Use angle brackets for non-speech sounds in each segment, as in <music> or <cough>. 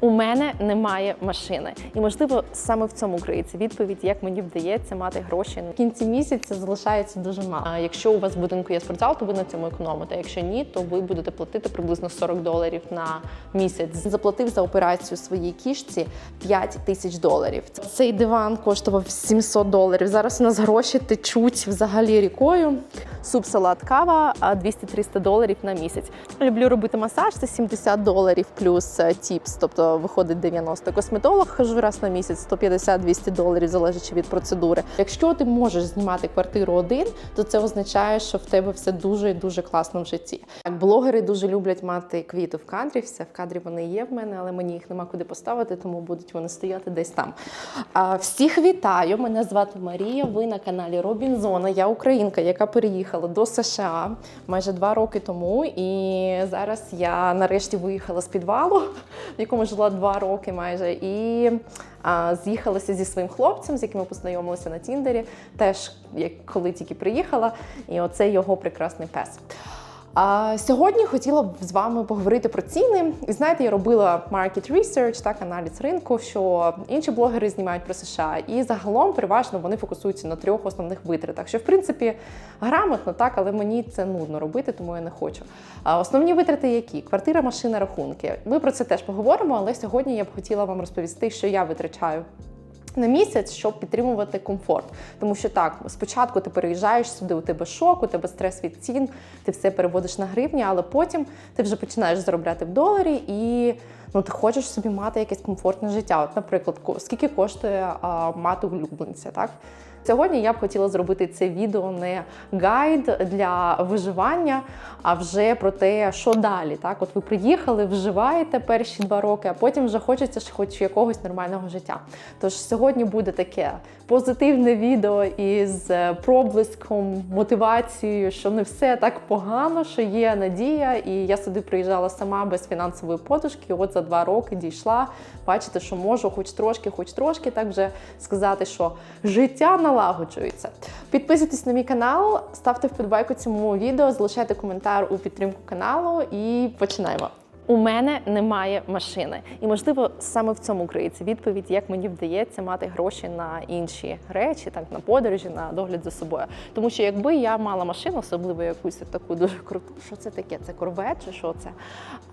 У мене немає машини, і можливо саме в цьому криється відповідь, як мені вдається мати гроші. В кінці місяця залишається дуже мало. А якщо у вас в будинку є спортзал, то ви на цьому економите. Якщо ні, то ви будете платити приблизно 40 доларів на місяць. Заплатив за операцію своїй кішці 5 тисяч доларів. Цей диван коштував 700 доларів. Зараз у нас гроші течуть взагалі рікою. Суп, салат, кава а 200-300 доларів на місяць. Люблю робити масаж, це 70 доларів плюс е, тіпс, тобто виходить 90. Косметолог хожу раз на місяць, 150-200 доларів, залежачи від процедури. Якщо ти можеш знімати квартиру один, то це означає, що в тебе все дуже і дуже класно в житті. Блогери дуже люблять мати квіти в кадрі. Все в кадрі вони є в мене, але мені їх нема куди поставити, тому будуть вони стояти десь там. А, всіх вітаю! Мене звати Марія. Ви на каналі Робінзона. Я українка, яка переїхала до США майже два роки тому. І зараз я нарешті виїхала з підвалу, в якому жила два роки майже. І а, з'їхалася зі своїм хлопцем, з яким я познайомилися на Тіндері, теж як коли тільки приїхала. І оце його прекрасний пес. А сьогодні хотіла б з вами поговорити про ціни. І знаєте, я робила market research, так аналіз ринку, що інші блогери знімають про США, і загалом переважно вони фокусуються на трьох основних витратах. Що в принципі грамотно, так, але мені це нудно робити, тому я не хочу. А основні витрати які? Квартира, машина, рахунки. Ми про це теж поговоримо, але сьогодні я б хотіла вам розповісти, що я витрачаю на місяць, щоб підтримувати комфорт. Тому що так, спочатку ти переїжджаєш сюди, у тебе шок, у тебе стрес від цін, ти все переводиш на гривні, але потім ти вже починаєш заробляти в доларі і. Ну, ти хочеш собі мати якесь комфортне життя. От, наприклад, скільки коштує а, мати улюбленця, так? Сьогодні я б хотіла зробити це відео не гайд для виживання, а вже про те, що далі. Так, от ви приїхали, вживаєте перші два роки, а потім вже хочеться ж хоч якогось нормального життя. Тож сьогодні буде таке позитивне відео із е, проблиском, мотивацією, що не все так погано, що є надія. І я сюди приїжджала сама без фінансової подушки. От за два роки дійшла. Бачите, що можу, хоч трошки, хоч трошки, так вже сказати, що життя налагоджується. Підписуйтесь на мій канал, ставте вподобайку цьому відео, залишайте коментар у підтримку каналу і починаємо. У мене немає машини, і можливо саме в цьому криється відповідь, як мені вдається мати гроші на інші речі, так на подорожі, на догляд за собою. Тому що якби я мала машину, особливо якусь таку дуже круту, що це таке? Це корвет чи що це?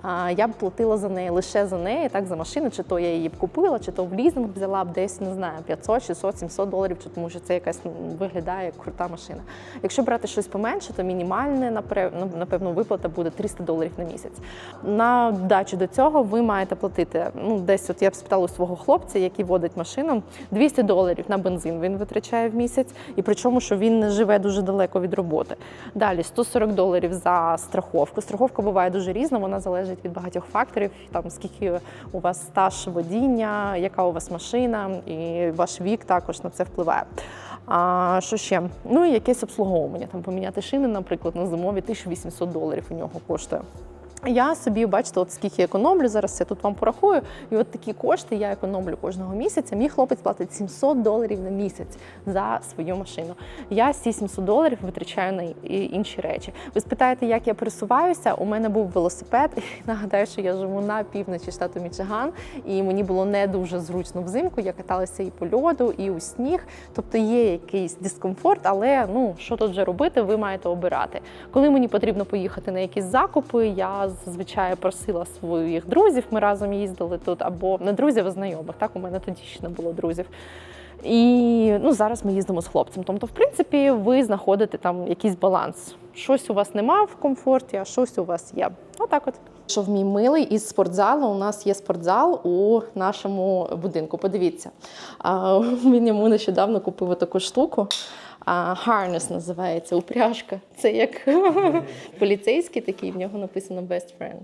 А, я б платила за неї лише за неї, так за машину, чи то я її б купила, чи то в лізинг взяла б десь, не знаю, 500, 600, 700 доларів, чи тому що це якась ну, виглядає як крута машина. Якщо брати щось поменше, то мінімальне ну, напевно виплата буде 300 доларів на місяць. На дачу до цього ви маєте платити ну десь. От я б спитала у свого хлопця, який водить машину, 200 доларів на бензин він витрачає в місяць, і причому, що він не живе дуже далеко від роботи. Далі 140 доларів за страховку. Страховка буває дуже різна, вона залежить від багатьох факторів. Там скільки у вас стаж водіння, яка у вас машина, і ваш вік також на це впливає. А що ще? Ну і якесь обслуговування. Там поміняти шини, наприклад, на зимові 1800 доларів у нього коштує. Я собі, бачите, от скільки економлю, зараз я тут вам порахую. І от такі кошти я економлю кожного місяця. Мій хлопець платить 700 доларів на місяць за свою машину. Я ці 700 доларів витрачаю на інші речі. Ви спитаєте, як я пересуваюся? У мене був велосипед. <laughs> Нагадаю, що я живу на півночі штату Мічиган, і мені було не дуже зручно взимку. Я каталася і по льоду, і у сніг. Тобто є якийсь дискомфорт, але ну що тут вже робити, ви маєте обирати. Коли мені потрібно поїхати на якісь закупи, я зазвичай просила своїх друзів. Ми разом їздили тут, або не друзів, а знайомих. Так у мене тоді ще не було друзів. І ну, зараз ми їздимо з хлопцем. Тобто, в принципі, ви знаходите там якийсь баланс. Щось у вас нема в комфорті, а щось у вас є. Отак от. Що в мій милий із спортзалу у нас є спортзал у нашому будинку. Подивіться, <laughs> він йому нещодавно купив таку штуку. А, Harness називається упряжка. Це як <laughs> поліцейський такий, в нього написано best friend.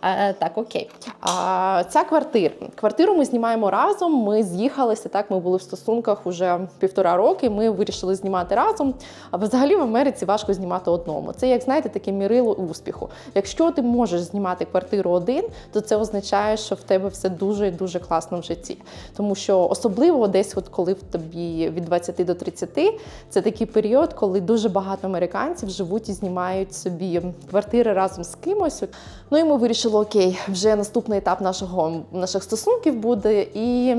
А, так, окей. А, ця квартира. Квартиру ми знімаємо разом. Ми з'їхалися. Так, ми були в стосунках уже півтора роки. Ми вирішили знімати разом. А взагалі в Америці важко знімати одному. Це як знаєте, таке мірило успіху. Якщо ти можеш знімати квартиру один, то це означає, що в тебе все дуже і дуже класно в житті. Тому що особливо десь, от коли в тобі від 20 до 30, це такий період, коли дуже багато американців живуть і знімають собі квартири разом з кимось. Ну і ми вирішили, окей, вже наступний етап нашого наших стосунків буде і.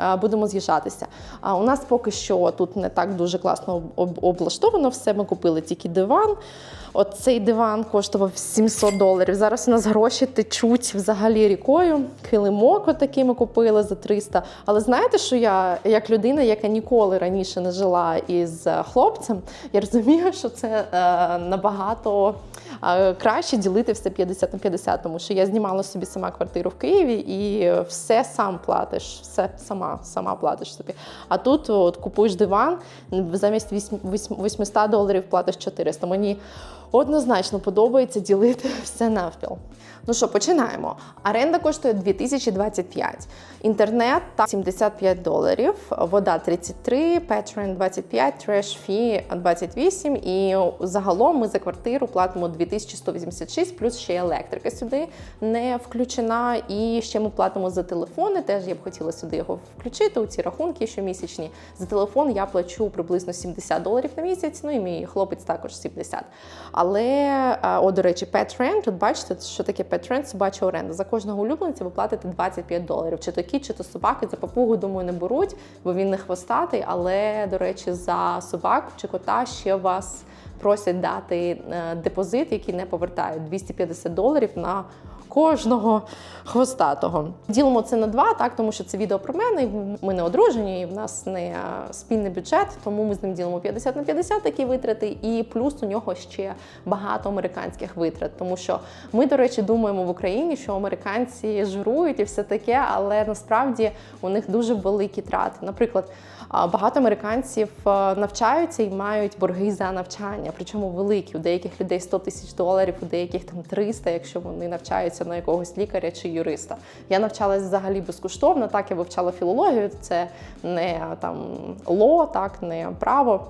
Е, Будемо з'їжджатися. А у нас поки що тут не так дуже класно облаштовано все. Ми купили тільки диван. От цей диван коштував 700 доларів. Зараз у нас гроші течуть взагалі рікою. Килимок отакий ми купили за 300. Але знаєте, що я, як людина, яка ніколи раніше не жила із е, хлопцем, я розумію, що це е, набагато краще ділити все 50 на 50, тому що я знімала собі сама квартиру в Києві і все сам платиш, все сама, сама платиш собі. А тут от купуєш диван, замість 800 доларів платиш 400. Мені однозначно подобається ділити <laughs> все навпіл. Ну що, починаємо. Оренда коштує 2025. Інтернет та 75 доларів, вода 33, Patreon 25, треш фі 28. І загалом ми за квартиру платимо 2186, плюс ще електрика сюди не включена. І ще ми платимо за телефони. Теж я б хотіла сюди його включити у ці рахунки щомісячні. За телефон я плачу приблизно 70 доларів на місяць. Ну і мій хлопець також 70. Але, е, о, до речі, Pet Rent, тут бачите, що таке Pet Rent, собача оренда. За кожного улюбленця ви платите 25 доларів. Чи то кіт, чи то собаки. За папугу, думаю, не беруть, бо він не хвостатий. Але, до речі, за собаку чи кота ще вас просять дати е, депозит, який не повертають 250 доларів на кожного хвостатого. Ділимо це на два, так тому що це відео про мене. Ми не одружені, і в нас не е, спільний бюджет, тому ми з ним ділимо 50 на 50 такі витрати. І плюс у нього ще багато американських витрат. Тому що ми, до речі, думаємо в Україні, що американці жирують і все таке, але насправді у них дуже великі трати. Наприклад, багато американців е, навчаються і мають борги за навчання, причому великі. У деяких людей 100 тисяч доларів, у деяких там 300, якщо вони навчаються на якогось лікаря чи юриста. Я навчалась взагалі безкоштовно. Так я вивчала філологію, це не там ло, так не право.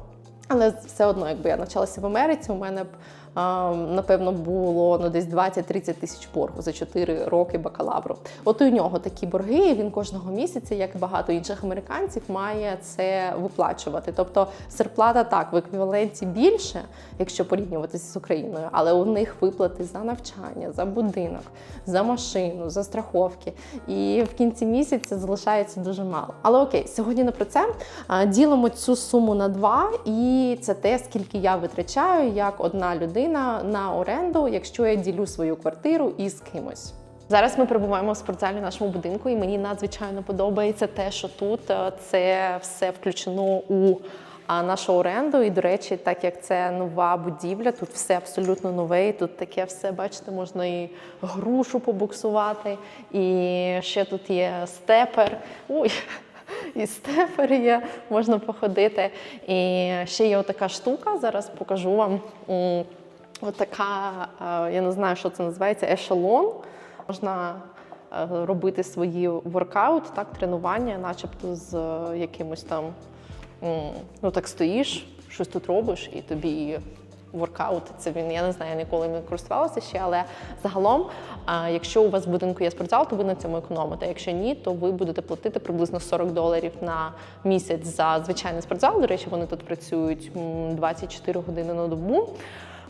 Але все одно, якби я навчалася в Америці, у мене б напевно було ну, десь 20-30 тисяч боргу за 4 роки бакалавру. От у нього такі борги, і він кожного місяця, як і багато інших американців, має це виплачувати. Тобто зарплата так в еквіваленті більше, якщо порівнюватися з Україною, але у них виплати за навчання, за будинок, за машину, за страховки. І в кінці місяця залишається дуже мало. Але окей, сьогодні не про це. Ділимо цю суму на два, і це те, скільки я витрачаю як одна людина на оренду, якщо я ділю свою квартиру із кимось. Зараз ми перебуваємо в спортзалі нашому будинку, і мені надзвичайно подобається те, що тут е, це все включено у нашу оренду. І, до речі, так як це нова будівля, тут все абсолютно нове. І тут таке все, бачите, можна і грушу побуксувати, і ще тут є степер. Ой, <laughs> і степер є, можна походити. І ще є отака штука, зараз покажу вам. М, Отака, е, я не знаю, що це називається, ешелон. Можна е, робити свої воркаут, так, тренування, начебто з е, якимось там, ну так стоїш, щось тут робиш, і тобі воркаут. Це він, я не знаю, я ніколи не користувалася ще, але загалом, якщо у вас в будинку є спортзал, то ви на цьому економите. Якщо ні, то ви будете платити приблизно 40 доларів на місяць за звичайний спортзал. До речі, вони тут працюють м, 24 години на добу.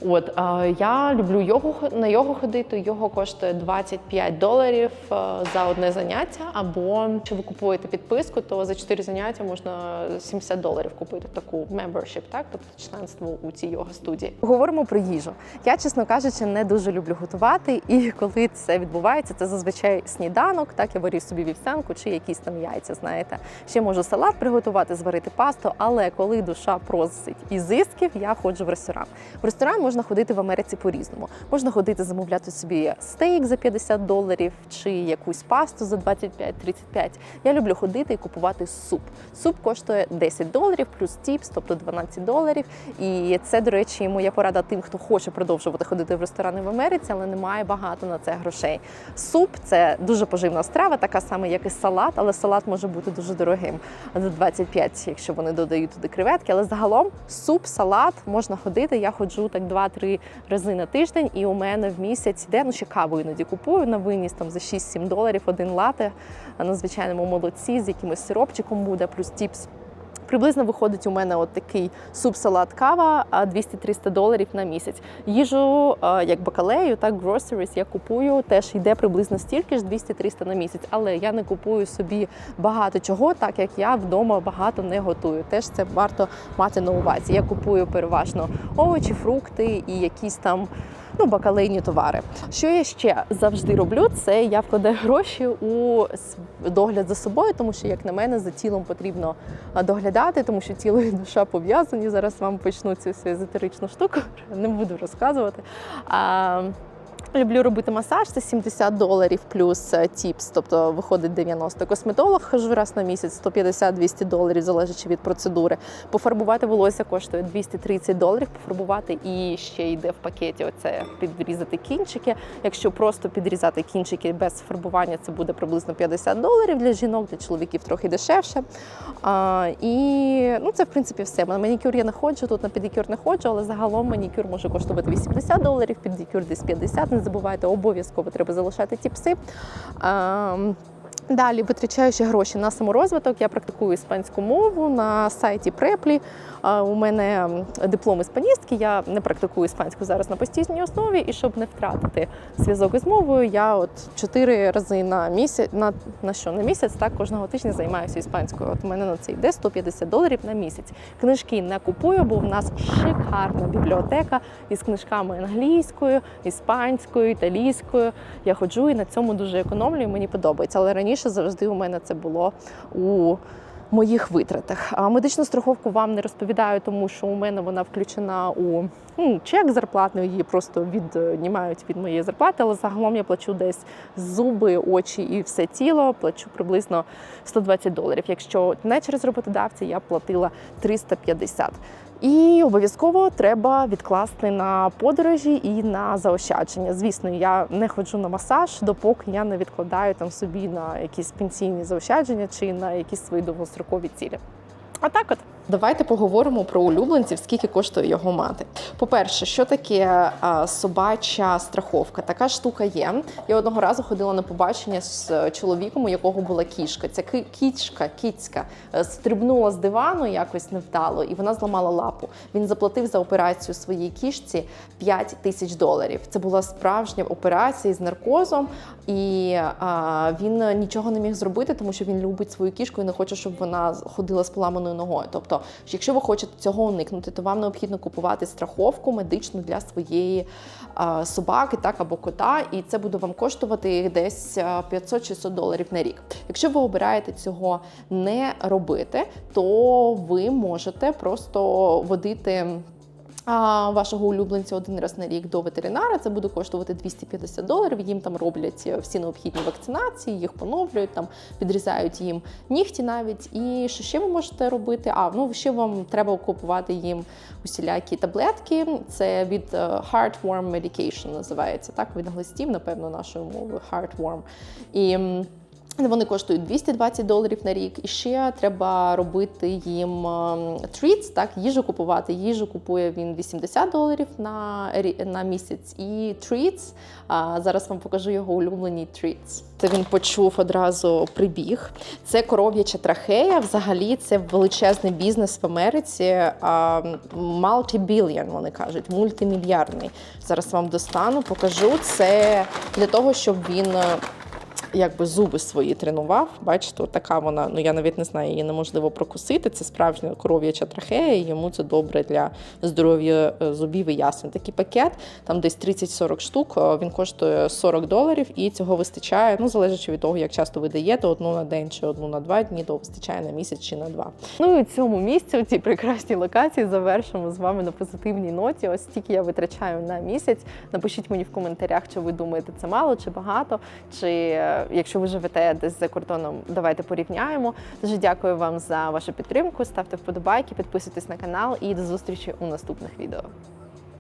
От я люблю йогу на йогу ходити. Його коштує 25 доларів е, за одне заняття. Або якщо ви купуєте підписку, то за 4 заняття можна 70 доларів купити таку membership, так тобто членство у цій йога студії. Говоримо про їжу. Я, чесно кажучи, не дуже люблю готувати, і коли це відбувається, це зазвичай сніданок. Так я варю собі вівсянку чи якісь там яйця. Знаєте, ще можу салат приготувати, зварити пасту. Але коли душа просить ізисків, я ходжу в ресторан. В ресторан можна ходити в Америці по-різному. Можна ходити замовляти собі стейк за 50 доларів чи якусь пасту за 25-35. Я люблю ходити і купувати суп. Суп коштує 10 доларів плюс тіпс, тобто 12 доларів. І це, до речі, моя порада тим, хто хоче продовжувати ходити в ресторани в Америці, але не має багато на це грошей. Суп це дуже поживна страва, така сама, як і салат, але салат може бути дуже дорогим за 25, якщо вони додають туди креветки. Але загалом суп, салат можна ходити. Я ходжу так 2-3 рази на тиждень, і у мене в місяць йде, ну ще каву іноді купую на виніс там за 6-7 доларів один лате на звичайному молоці з якимось сиропчиком буде, плюс тіпс. Приблизно виходить у мене от такий суп-салат кава а 200-300 доларів на місяць. Їжу як бакалею, так groceries я купую. Теж йде приблизно стільки ж 200-300 на місяць. Але я не купую собі багато чого, так як я вдома багато не готую. Теж це варто мати на увазі. Я купую переважно овочі, фрукти і якісь там. Ну, бакалейні товари. Що я ще завжди роблю, це я вкладаю гроші у догляд за собою, тому що, як на мене, за тілом потрібно доглядати, тому що тіло і душа пов'язані. Зараз вам почну цю всю езотеричну штуку, <laughs> не буду розказувати. А, Люблю робити масаж, це 70 доларів плюс е, тіпс, тобто виходить 90. Косметолог хожу раз на місяць, 150-200 доларів, залежачи від процедури. Пофарбувати волосся коштує 230 доларів. Пофарбувати і ще йде в пакеті. Оце підрізати кінчики. Якщо просто підрізати кінчики без фарбування, це буде приблизно 50 доларів для жінок, для чоловіків трохи дешевше. А, і ну це в принципі все. На манікюр я не ходжу, тут на педикюр не ходжу, але загалом манікюр може коштувати 80 доларів, педикюр десь 50. Не забувайте, обов'язково треба залишати тіпси. А, Далі витрачаю ще гроші на саморозвиток. Я практикую іспанську мову на сайті Преплі. У мене диплом іспаністки. Я не практикую іспанську зараз на постійній основі, і щоб не втратити зв'язок із мовою, я от чотири рази на місяць на, на що на місяць, так кожного тижня займаюся іспанською. От у мене на це йде 150 доларів на місяць. Книжки не купую, бо в нас шикарна бібліотека із книжками англійською, іспанською, італійською. Я ходжу і на цьому дуже економлю. і Мені подобається. Але раніше завжди у мене це було у моїх витратах. А медичну страховку вам не розповідаю, тому що у мене вона включена у ну, чек зарплатний, її просто віднімають від моєї зарплати, але загалом я плачу десь зуби, очі і все тіло. Плачу приблизно 120 доларів. Якщо не через роботодавця, я платила 350. І обов'язково треба відкласти на подорожі і на заощадження. Звісно, я не ходжу на масаж, допоки я не відкладаю там собі на якісь пенсійні заощадження чи на якісь свої довгострокові цілі. А так от. Давайте поговоримо про улюбленців, скільки коштує його мати. По-перше, що таке а, собача страховка? Така штука є. Я одного разу ходила на побачення з е, чоловіком, у якого була кішка. Ця кічка, кіцька, е, стрибнула з дивану якось невдало, і вона зламала лапу. Він заплатив за операцію своїй кішці 5 тисяч доларів. Це була справжня операція з наркозом, і а, він нічого не міг зробити, тому що він любить свою кішку і не хоче, щоб вона ходила з поламаною ногою. Тобто, якщо ви хочете цього уникнути, то вам необхідно купувати страховку медичну для своєї собаки, так або кота, і це буде вам коштувати десь 500-600 доларів на рік. Якщо ви обираєте цього не робити, то ви можете просто водити. А вашого улюбленця один раз на рік до ветеринара це буде коштувати 250 доларів. Їм там роблять всі необхідні вакцинації, їх поновлюють, там підрізають їм нігті навіть. І що ще ви можете робити? А ну ще вам треба купувати їм усілякі таблетки. Це від е, Heartworm Medication називається так від глистів, напевно, нашою мовою Heartworm. І вони коштують 220 доларів на рік. І ще треба робити їм тріц, так, їжу купувати. Їжу купує він 80 доларів на, на місяць. І тріц, зараз вам покажу його улюблені тріц. Це він почув одразу прибіг. Це коров'яча трахея. Взагалі це величезний бізнес в Америці. Multi-billion, вони кажуть, мультимільярдний. Зараз вам достану, покажу. Це для того, щоб він е, якби зуби свої тренував. Бачите, така вона, ну я навіть не знаю, її неможливо прокусити. Це справжня коров'яча трахея, і йому це добре для здоров'я е, зубів і ясен. Такий пакет, там десь 30-40 штук, е, він коштує 40 доларів, і цього вистачає, ну залежачи від того, як часто ви даєте, одну на день чи одну на два дні, то вистачає на місяць чи на два. Ну і в цьому місці, у цій прекрасній локації, завершимо з вами на позитивній ноті. Ось стільки я витрачаю на місяць. Напишіть мені в коментарях, чи ви думаєте, це мало чи багато. Чи е, якщо ви живете десь за кордоном, давайте порівняємо. Дуже дякую вам за вашу підтримку. Ставте вподобайки, підписуйтесь на канал і до зустрічі у наступних відео.